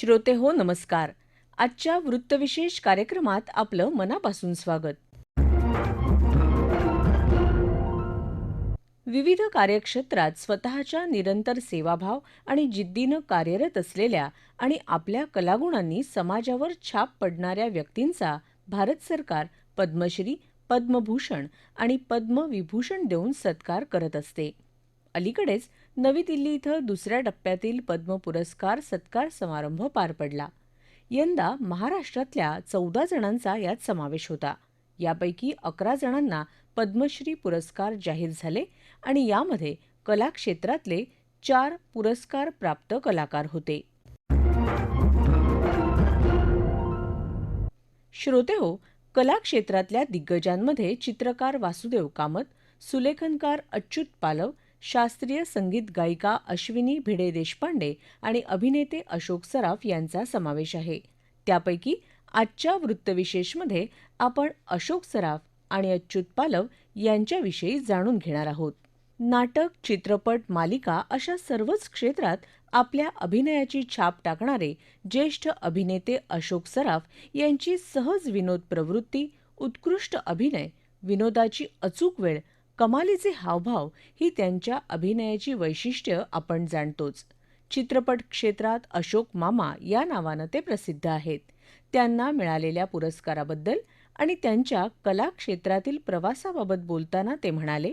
श्रोते हो नमस्कार. आजच्या वृत्तविशेष कार्यक्रमात आपलं मनापासून स्वागत. विविध कार्यक्षेत्रात स्वतःच्या निरंतर सेवाभाव आणि जिद्दीनं कार्यरत असलेल्या आणि आपल्या कलागुणांनी समाजावर छाप पडणाऱ्या व्यक्तींचा भारत सरकार पद्मश्री पद्मभूषण आणि पद्मविभूषण देऊन सत्कार करत असते. अलीकडेच नवी दिल्ली इथं दुसऱ्या टप्प्यातील पद्म पुरस्कार सत्कार समारंभ पार पडला. यंदा महाराष्ट्रातल्या चौदा जणांचा यात समावेश होता. यापैकी अकरा जणांना पद्मश्री पुरस्कार जाहीर झाले आणि यामध्ये कला क्षेत्रातले चार पुरस्कार प्राप्त कलाकार होते. श्रोते हो कला क्षेत्रातल्या दिग्गजांमध्ये चित्रकार वासुदेव कामत सुलेखनकार अच्युत पालव शास्त्रीय संगीत गायिका अश्विनी भिडे देशपांडे आणि अभिनेते अशोक सराफ यांचा समावेश आहे. त्यापैकी आजच्या वृत्तविशेषमध्ये आपण अशोक सराफ आणि अच्युत पालव यांच्याविषयी जाणून घेणार आहोत. नाटक चित्रपट मालिका अशा सर्वच क्षेत्रात आपल्या अभिनयाची छाप टाकणारे ज्येष्ठ अभिनेते अशोक सराफ यांची सहज विनोद प्रवृत्ती उत्कृष्ट अभिनय विनोदाची अचूक वेळ कमालीचे हावभाव ही त्यांच्या अभिनयाची वैशिष्ट्य आपण जाणतोच. चित्रपट क्षेत्रात अशोक मामा या नावानं ते प्रसिद्ध आहेत. त्यांना मिळालेल्या पुरस्काराबद्दल आणि त्यांच्या कला क्षेत्रातील प्रवासाबाबत बोलताना ते म्हणाले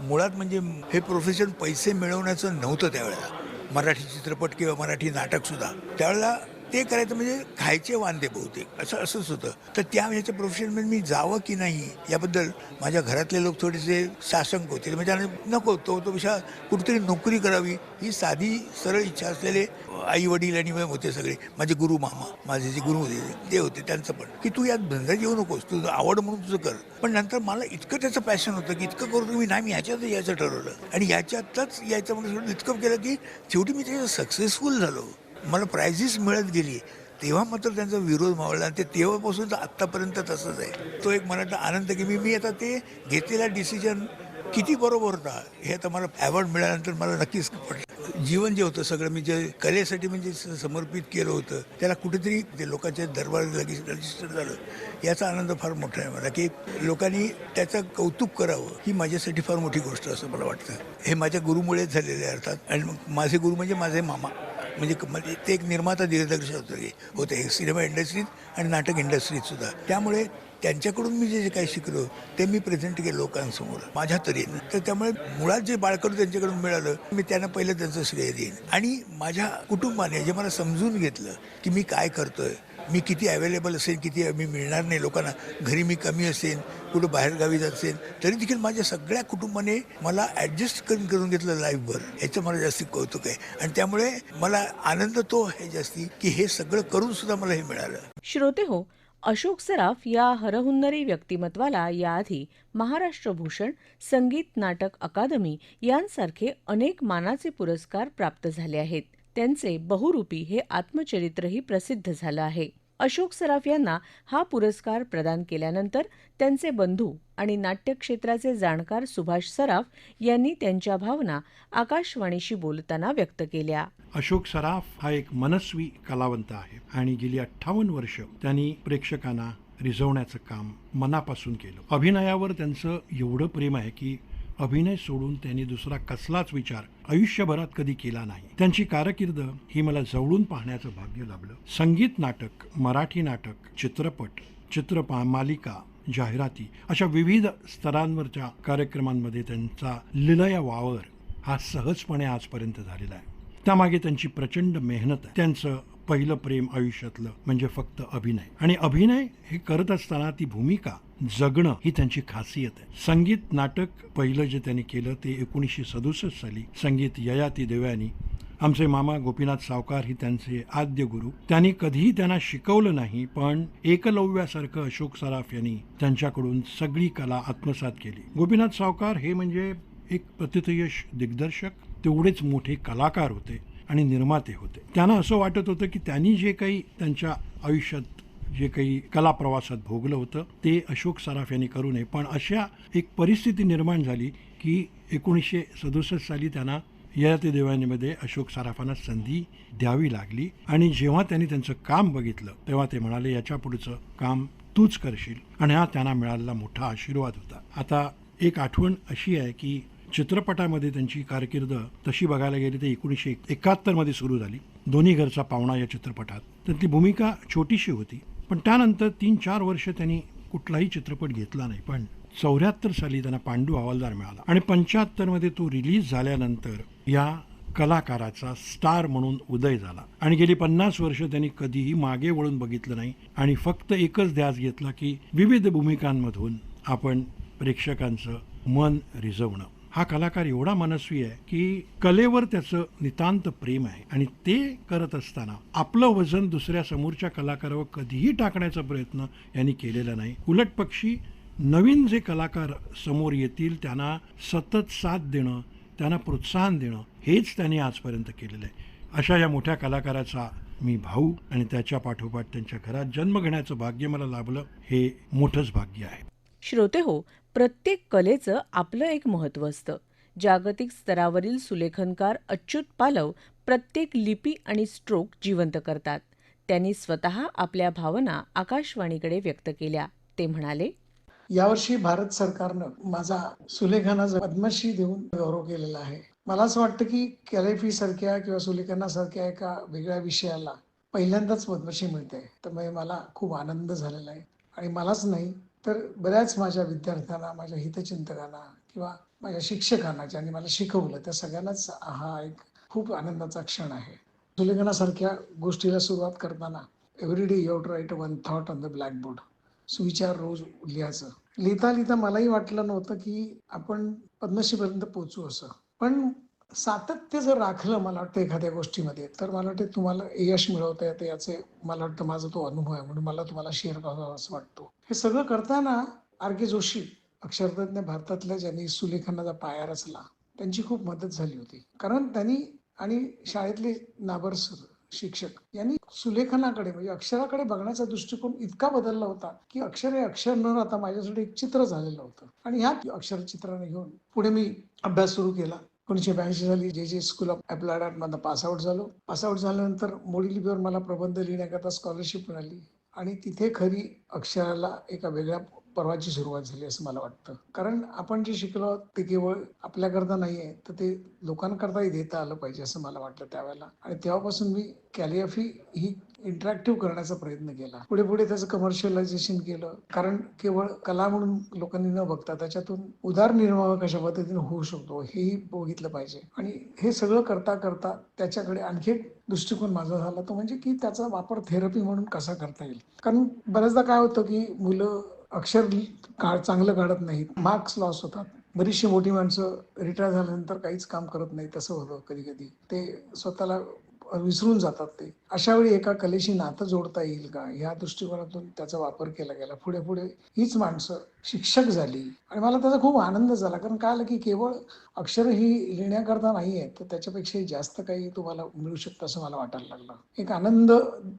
मुळात म्हणजे हे प्रोफेशन पैसे मिळवण्याचं नव्हतं त्यावेळेला. मराठी चित्रपट किंवा मराठी नाटकसुद्धा त्यावेळेला ते करायचं म्हणजे खायचे वांदे बहुतेक. असं असंच होतं. तर त्या ह्याच्या प्रोफेशनमध्ये मी जावं की नाही याबद्दल माझ्या घरातले लोक थोडेसे शासंक होते. म्हणजे नको तो तो पेक्षा कुठेतरी नोकरी करावी. ही साधी सरळ इच्छा असलेले आई वडील आणि मग होते सगळे. माझे गुरु मामा माझे जे गुरु होते ते होते त्यांचं पण. की तू यात धंदा येऊ नकोस तुझं आवड म्हणून तुझं कर. पण नंतर मला इतकं त्याचं पॅशन होतं की इतकं करू मी नाही मी ह्याच्यातच यायचं ठरवलं. आणि याच्यातच यायचं म्हणून इतकं केलं की शेवटी मी त्याच्यात सक्सेसफुल झालो. मला प्राइजेस मिळत गेली. तेव्हा मात्र त्यांचा विरोध मावळला. आणि ते तेव्हापासून तर आत्तापर्यंत तसंच आहे. तो एक मनाचा आनंद की मी मी आता ते घेतलेला डिसिजन किती बरोबर होता हे आता मला अवॉर्ड मिळाल्यानंतर मला नक्कीच पडलं जीवन जे होतं सगळं मी जे कलेसाठी म्हणजे स- समर्पित केलं होतं त्याला कुठेतरी ते लोकांच्या दरबार लगेच रजिस्टर झालं. याचा आनंद फार मोठा आहे मला की लोकांनी त्याचं कौतुक करावं ही माझ्यासाठी फार मोठी गोष्ट असं मला वाटतं. हे माझ्या गुरुमुळेच झालेले आहे अर्थात. आणि मग माझे गुरु म्हणजे माझे मामा. म्हणजे म्हणजे ते एक निर्माता दिग्दर्शक होते होते. सिनेमा इंडस्ट्रीत आणि नाटक इंडस्ट्रीत सुद्धा. त्यामुळे त्यांच्याकडून मी जे जे काही शिकलो ते मी प्रेझेंट केलं लोकांसमोर. माझ्या तऱ्हेनं तर त्यामुळे मुळात जे बाळकडू त्यांच्याकडून मिळालं मी त्यांना पहिलं त्यांचं श्रेय देईन. आणि माझ्या कुटुंबाने जे मला समजून घेतलं की मी काय करतोय मी किती अवेलेबल असेल किती मी मिळणार नाही लोकांना. घरी मी कमी असेल कुठं बाहेरगावी जात असेल तरी देखील माझ्या सगळ्या कुटुंबाने मला ॲडजस्ट करून करून घेतलं लाईफभर ह्याचं मला जास्ती कौतुक आहे. आणि त्यामुळे मला आनंद तो आहे जास्ती की हे सगळं करून सुद्धा मला हे मिळालं. श्रोते हो अशोक सराफ या हरहुन्नरी व्यक्तिमत्वाला याआधी महाराष्ट्र भूषण संगीत नाटक अकादमी यांसारखे अनेक मानाचे पुरस्कार प्राप्त झाले आहेत. त्यांचे बहुरूपी हे आत्मचरित्रही प्रसिद्ध झालं आहे. अशोक सराफ यांना हा पुरस्कार प्रदान केल्यानंतर त्यांचे बंधू आणि नाट्यक्षेत्राचे जाणकार सुभाष सराफ यांनी त्यांच्या भावना आकाशवाणीशी बोलताना व्यक्त केल्या. अशोक सराफ हा एक मनस्वी कलावंत आहे आणि गेली अठ्ठावन्न वर्ष त्यांनी प्रेक्षकांना रिझवण्याचं काम मनापासून केलं. अभिनयावर त्यांचं एवढं प्रेम आहे की अभिनय सोडून त्यांनी दुसरा कसलाच विचार आयुष्यभरात कधी केला नाही. त्यांची कारकीर्द ही मला जवळून पाहण्याचं भाग्य लाभलं. संगीत नाटक मराठी नाटक चित्रपट चित्रपा मालिका जाहिराती अशा विविध स्तरांवरच्या कार्यक्रमांमध्ये त्यांचा लिलया वावर हा सहजपणे आजपर्यंत झालेला आहे. त्यामागे त्यांची प्रचंड मेहनत आहे. त्यांचं पहिलं प्रेम आयुष्यातलं म्हणजे फक्त अभिनय. आणि अभिनय हे करत असताना ती भूमिका जगणं ही त्यांची खासियत आहे. संगीत नाटक पहिलं जे त्यांनी केलं ते एकोणीसशे सदुसष्ट साली संगीत ययाती देवयानी. आमचे मामा गोपीनाथ सावकार ही त्यांचे आद्य गुरु. त्यांनी कधीही त्यांना शिकवलं नाही पण एकलव्यासारखं अशोक सराफ यांनी त्यांच्याकडून सगळी कला आत्मसात केली. गोपीनाथ सावकार हे म्हणजे एक प्रतितयश दिग्दर्शक तेवढेच मोठे कलाकार होते आणि निर्माते होते. त्यांना असं वाटत होतं की त्यांनी जे काही त्यांच्या आयुष्यात जे काही कला प्रवासात भोगलं होतं ते अशोक सराफ यांनी करू नये. पण अशा एक परिस्थिती निर्माण झाली की एकोणीसशे सदुसष्ट साली त्यांना ययाती देवानीमध्ये अशोक सराफांना संधी द्यावी लागली. आणि जेव्हा त्यांनी त्यांचं काम बघितलं तेव्हा ते म्हणाले याच्या पुढचं काम तूच करशील. आणि हा त्यांना मिळालेला मोठा आशीर्वाद होता. आता एक आठवण अशी आहे की चित्रपटामध्ये त्यांची कारकीर्द तशी बघायला गेली तर एकोणीसशे एकाहत्तरमध्ये सुरू झाली. दोन्ही घरचा पाहुणा या चित्रपटात. तर ती भूमिका छोटीशी होती. पण त्यानंतर तीन चार वर्ष त्यांनी कुठलाही चित्रपट घेतला नाही. पण चौऱ्याहत्तर साली त्यांना पांडू हवालदार मिळाला. आणि पंच्याहत्तरमध्ये तो रिलीज झाल्यानंतर या कलाकाराचा स्टार म्हणून उदय झाला. आणि गेली पन्नास वर्ष त्यांनी कधीही मागे वळून बघितलं नाही आणि फक्त एकच ध्यास घेतला की विविध भूमिकांमधून आपण प्रेक्षकांचं मन रिझवणं हा कलाकार एवढा मनस्वी आहे की कलेवर त्याचं नितांत प्रेम आहे. आणि ते करत असताना आपलं वजन दुसऱ्या समोरच्या कलाकारावर कधीही टाकण्याचा प्रयत्न यांनी केलेला नाही. उलट पक्षी नवीन जे कलाकार समोर येतील त्यांना सतत साथ देणं त्यांना प्रोत्साहन देणं हेच त्यांनी आजपर्यंत केलेलं आहे. अशा या मोठ्या कलाकाराचा मी भाऊ आणि त्याच्या पाठोपाठ त्यांच्या घरात जन्म घेण्याचं भाग्य मला लाभलं हे मोठंच भाग्य आहे. श्रोते हो प्रत्येक कलेचं आपलं एक महत्त्व असतं. जागतिक स्तरावरील सुलेखनकार अच्युत पालव प्रत्येक लिपी आणि स्ट्रोक जिवंत करतात. त्यांनी स्वतः आपल्या भावना आकाशवाणीकडे व्यक्त केल्या. ते म्हणाले यावर्षी भारत सरकारनं माझा सुलेखनाचा पद्मश्री देऊन गौरव केलेला आहे. मला असं वाटतं की कॅलेफी सारख्या किंवा सुलेखनासारख्या एका वेगळ्या विषयाला पहिल्यांदाच पद्मश्री मिळते. तर मला खूप आनंद झालेला आहे. आणि मलाच नाही तर बऱ्याच माझ्या विद्यार्थ्यांना माझ्या हितचिंतकांना किंवा माझ्या शिक्षकांना ज्यांनी मला शिकवलं त्या सगळ्यांनाच हा एक खूप आनंदाचा क्षण आहे. सुलेखनासारख्या गोष्टीला सुरुवात करताना every day your write one thought on the blackboard सुविचार रोज लिहायचं. लिहिता लिहिता मलाही वाटलं नव्हतं की आपण पद्मश्रीपर्यंत पोचू असं. पण सातत्य जर राखलं मला वाटतं एखाद्या गोष्टीमध्ये तर मला वाटतं तुम्हाला यश मिळवता येतं याचे मला वाटतं माझा तो अनुभव आहे म्हणून मला तुम्हाला शेअर करावा असं वाटतो. हे सगळं करताना आर के जोशी अक्षरतज्ञ भारतातल्या ज्यांनी सुलेखनाचा पाया रचला त्यांची खूप मदत झाली होती. कारण त्यांनी आणि शाळेतले नाबर सर शिक्षक यांनी सुलेखनाकडे म्हणजे अक्षराकडे बघण्याचा दृष्टिकोन इतका बदलला होता की अक्षर हे अक्षर न राहता माझ्यासाठी एक चित्र झालेलं होतं. आणि ह्या अक्षर चित्राने घेऊन पुढे मी अभ्यास सुरू केला. एकोणीशे ब्याऐंशी साली J J school of applied art मधनं पासआउट झालो. पासआउट झाल्यानंतर मोडी लिपीवर मला प्रबंध लिहिण्याकरता स्कॉलरशिप मिळाली. आणि तिथे खरी अक्षराला एका वेगळ्या पर्वाची सुरुवात झाली असं मला वाटतं. कारण आपण जे शिकलो आहोत ते केवळ आपल्याकरता नाही आहे तर ते लोकांकरताही देता आलं पाहिजे असं मला वाटलं त्यावेळेला. आणि तेव्हापासून मी कॅलिग्राफी ही इंटरॅक्टिव्ह करण्याचा प्रयत्न केला. पुढे पुढे त्याचं कमर्शियलायझेशन केलं. कारण केवळ कला म्हणून लोकांनी न बघता त्याच्यातून उदारनिर्वाह कशा पद्धतीने होऊ शकतो हेही बघितलं पाहिजे. आणि हे सगळं करता करता त्याच्याकडे आणखी एक दृष्टिकोन माझा झाला तो म्हणजे की त्याचा वापर थेरपी म्हणून कसा करता येईल. कारण बऱ्याचदा काय होतं की मुलं अक्षर काळ चांगलं काढत नाहीत मार्क्स लॉस होतात. बरीचशी मोठी माणसं रिटायर झाल्यानंतर काहीच काम करत नाही तसं होतं कधी कधी. ते स्वतःला विसरून जातात ते. अशा वेळी एका कलेशी नातं जोडता येईल का? ह्या दृष्टिकोनातून त्याचा वापर केला गेला. पुढे पुढे हीच माणसं शिक्षक झाली. आणि मला त्याचा खूप आनंद झाला. कारण काय आलं की केवळ अक्षर ही लिहिण्याकरता नाही आहेत तर त्याच्यापेक्षाही जास्त काही तुम्हाला मिळू शकतं असं मला वाटायला लागलं. एक आनंद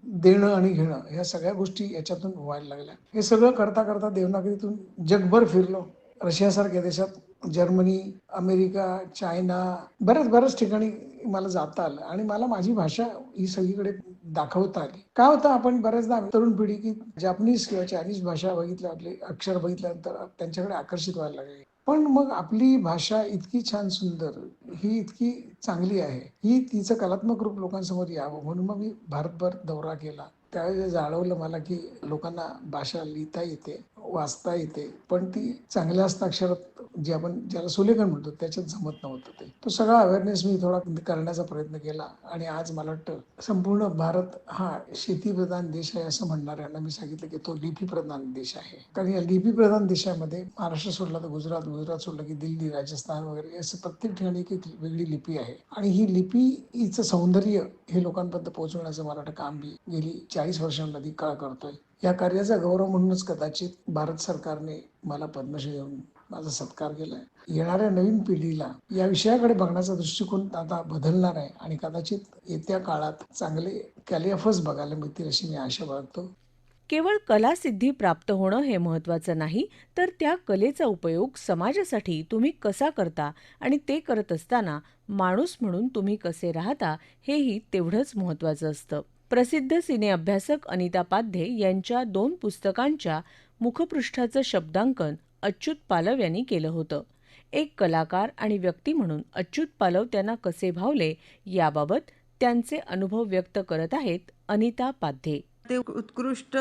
देणं आणि घेणं ह्या सगळ्या गोष्टी याच्यातून व्हायला लागल्या. हे सगळं करता करता देवनागरीतून जगभर फिरलो. रशियासारख्या देशात जर्मनी अमेरिका चायना बऱ्याच बऱ्याच ठिकाणी मला जाता आलं. आणि मला माझी भाषा ही सगळीकडे दाखवता आली. काय होतं? आपण बऱ्याचदा तरुण पिढी की जपानीज किंवा चायनीज भाषा बघितल्या आपले अक्षर बघितल्यानंतर त्यांच्याकडे आकर्षित व्हायला लागले. पण मग आपली भाषा इतकी छान सुंदर ही इतकी चांगली आहे ही तिचं कलात्मक रूप लोकांसमोर यावं म्हणून मग मी भारतभर दौरा केला. त्यावेळेस जाणवलं मला की लोकांना भाषा लिहिता येते. वाचता येते. पण ती चांगल्या हस्ताक्षरात जे आपण ज्याला सुलेखन म्हणतो त्याच्यात जमत नव्हतं ते. तो सगळा अवेअरनेस मी थोडा करण्याचा प्रयत्न केला आणि आज मला वाटतं संपूर्ण भारत हा शेतीप्रधान देश आहे असं म्हणणाऱ्यांना मी सांगितलं की तो लिपी प्रधान देश आहे. कारण या लिपी प्रधान देशामध्ये महाराष्ट्र सोडला तर गुजरात गुजरात सोडलं की दिल्ली राजस्थान वगैरे असं प्रत्येक ठिकाणी एक वेगळी लिपी आहे. आणि ही लिपी हिचं सौंदर्य हे लोकांपर्यंत पोहोचवण्याचं मला वाटतं काम मी गेली चाळीस वर्षांमध्ये काळ करतोय. या कार्याचा गौरव म्हणूनच कदाचित भारत सरकारने मला पद्मश्री देऊन माझा सत्कार केलाय. येणाऱ्या नवीन पिढीला या विषयाकडे बघण्याचा दृष्टिकोन आता बदलणार आहे आणि कदाचित येत्या काळात चांगले कॅलियाफस बघायला मिळतील अशी मी आशा बाळगतो. केवळ कलासिद्धी प्राप्त होणं हे महत्त्वाचं नाही तर त्या कलेचा उपयोग समाजासाठी तुम्ही कसा करता आणि ते करत असताना माणूस म्हणून तुम्ही कसे राहता हेही तेवढंच महत्त्वाचं असतं. प्रसिद्ध सिने अभ्यासक अनिता पाध्ये यांच्या दोन पुस्तकांच्या मुखपृष्ठाचं शब्दांकन अच्युत पालव यांनी केलं होतं. एक कलाकार आणि व्यक्ती म्हणून अच्युत पालव त्यांना कसे भावले याबाबत त्यांचे अनुभव व्यक्त करत आहेत अनिता पाध्ये. ते उत्कृष्ट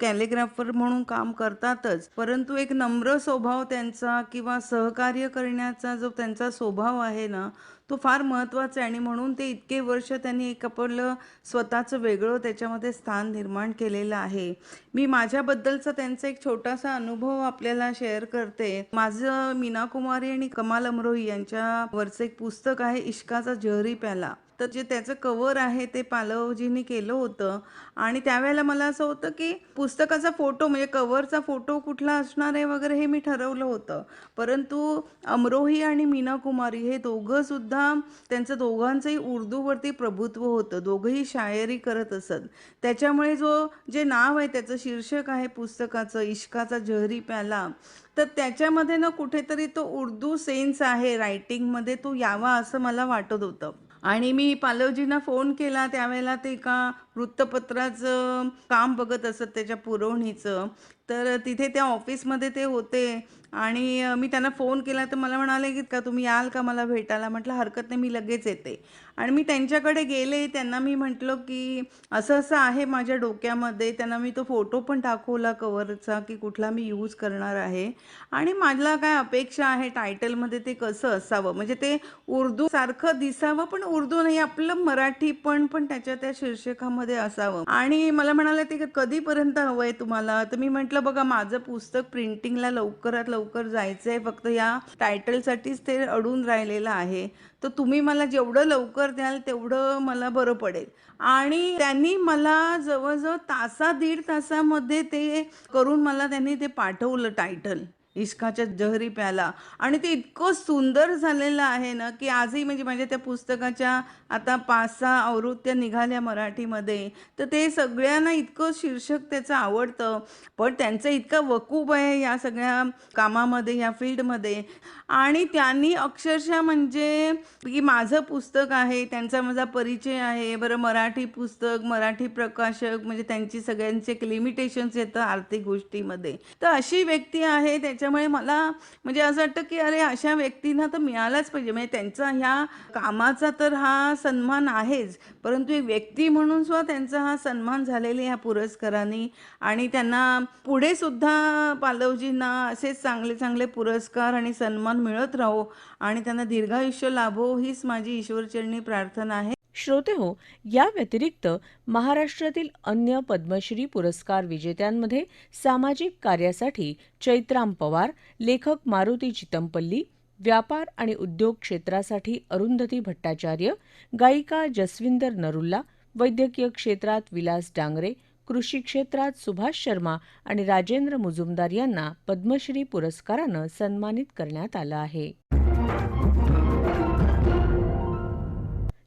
कॅलिग्राफर म्हणून काम करतातच परंतु एक नम्र स्वभाव त्यांचा किंवा सहकार्य करण्याचा जो त्यांचा स्वभाव आहे ना तो फार महत्त्वाचा आहे आणि म्हणून ते इतके वर्ष त्यांनी एक आपलं स्वतःचं वेगळं त्याच्यामध्ये स्थान निर्माण केलेलं आहे. मी माझ्याबद्दलचा त्यांचा एक छोटासा अनुभव आपल्याला शेअर करते. माझं मीना कुमारी आणि कमाल अमरोही यांच्यावरचं एक पुस्तक आहे इश्काचा जहरी प्याला. तर जे त्याचं कवर आहे ते पालवजींनी केलं होतं. आणि त्यावेळेला मला असं होतं की पुस्तकाचा फोटो म्हणजे कवरचा फोटो कुठला असणार आहे वगैरे हे मी ठरवलं होतं. परंतु अमरोही आणि मीना कुमारी हे दोघं सुद्धा त्यांचं दोघांचंही उर्दूवरती प्रभुत्व होतं. दोघंही शायरी करत असत. त्याच्यामुळे जो जे नाव आहे त्याचं शीर्षक आहे पुस्तकाचं इश्काचा जहरी प्याला. तर त्याच्यामध्ये ना कुठेतरी तो उर्दू सेन्स आहे रायटिंगमध्ये. तो यावा असं मला वाटत होतं. आणि मी पालवजींना फोन केला त्यावेळेला ते एका वृत्तपत्राचं काम बघत असत त्याच्या पुरवणीचं. तर तिथे त्या ऑफिसमध्ये ते होते आणि मी त्यांना फोन केला तर मला म्हणाले की का तुम्ही याल का मला भेटायला? म्हटलं हरकत नाही मी लगेच येते. आणि मी त्यांच्याकडे गेले त्यांना मी म्हटलं की असं असं आहे माझ्या डोक्यामध्ये त्यांना मी तो फोटो पण दाखवला कवरचा की कुठला मी यूज करणार आहे आणि मला काय अपेक्षा आहे टायटलमध्ये ते कसं असावं? म्हणजे ते उर्दू सारखं दिसावं पण उर्दू नाही आपलं मराठी पण पण त्याच्या त्या शीर्षकामध्ये असावं. आणि मला म्हणाले ते कधीपर्यंत हवंय तुम्हाला? तर मी म्हटलं बघा माझं पुस्तक प्रिंटिंगला लवकरात लवकर जायचं आहे फक्त या टायटलसाठीच ते अडून राहिलेलं आहे. तर तुम्ही मला जेवढं लवकर द्याल तेवढं मला बरं पडेल. आणि त्यांनी मला जवळजवळ तासा दीड तासामध्ये ते करून मला त्यांनी ते पाठवलं टायटल इश्काच्या जहरी प्याला. आणि ते इतकं सुंदर झालेलं आहे ना की आजही म्हणजे माझ्या त्या पुस्तकाच्या आता पाच सहा आवृत्त्या निघाल्या मराठीमध्ये. तर ते सगळ्यांना इतकं शीर्षक त्याचं आवडतं. पण त्यांचं इतकं वकूब आहे या सगळ्या कामामध्ये या फील्डमध्ये. आणि त्यांनी अक्षरशः म्हणजे की माझं पुस्तक आहे त्यांचा माझा परिचय आहे. बरं मराठी पुस्तक मराठी प्रकाशक म्हणजे त्यांची सगळ्यांचे एक लिमिटेशन्स येतं आर्थिक गोष्टीमध्ये. तर अशी व्यक्ती आहे त्याच्या त्याच्यामुळे मला म्हणजे असं वाटतं की अरे अशा व्यक्तींना तर मिळालाच पाहिजे. म्हणजे त्यांचा ह्या कामाचा तर हा सन्मान आहेच. परंतु एक व्यक्ती म्हणून सुद्धा त्यांचा हा सन्मान झालेला ह्या पुरस्काराने आणि त्यांना पुढे सुद्धा पालवजींना असेच चांगले चांगले पुरस्कार आणि सन्मान मिळत राहो आणि त्यांना दीर्घायुष्य लाभो हीच माझी ईश्वरचरणी प्रार्थना आहे. श्रोते हो या व्यतिरिक्त महाराष्ट्रातील अन्य पद्मश्री पुरस्कार विजेत्यांमध्ये सामाजिक कार्यासाठी चैत्राम पवार लेखक मारुती चितमपल्ली व्यापार आणि उद्योग क्षेत्रासाठी अरुंधती भट्टाचार्य गायिका जसविंदर नरुल्ला वैद्यकीय क्षेत्रात विलास डांगरे कृषी क्षेत्रात सुभाष शर्मा आणि राजेंद्र मुजुमदार यांना पद्मश्री पुरस्कारानं सन्मानित करण्यात आलं आहे.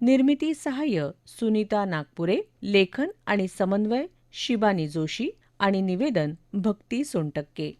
निर्मिती सहाय्य सुनीता नागपुरे लेखन आणि समन्वय शिबानी जोशी आणि निवेदन भक्ती सोनटक्के.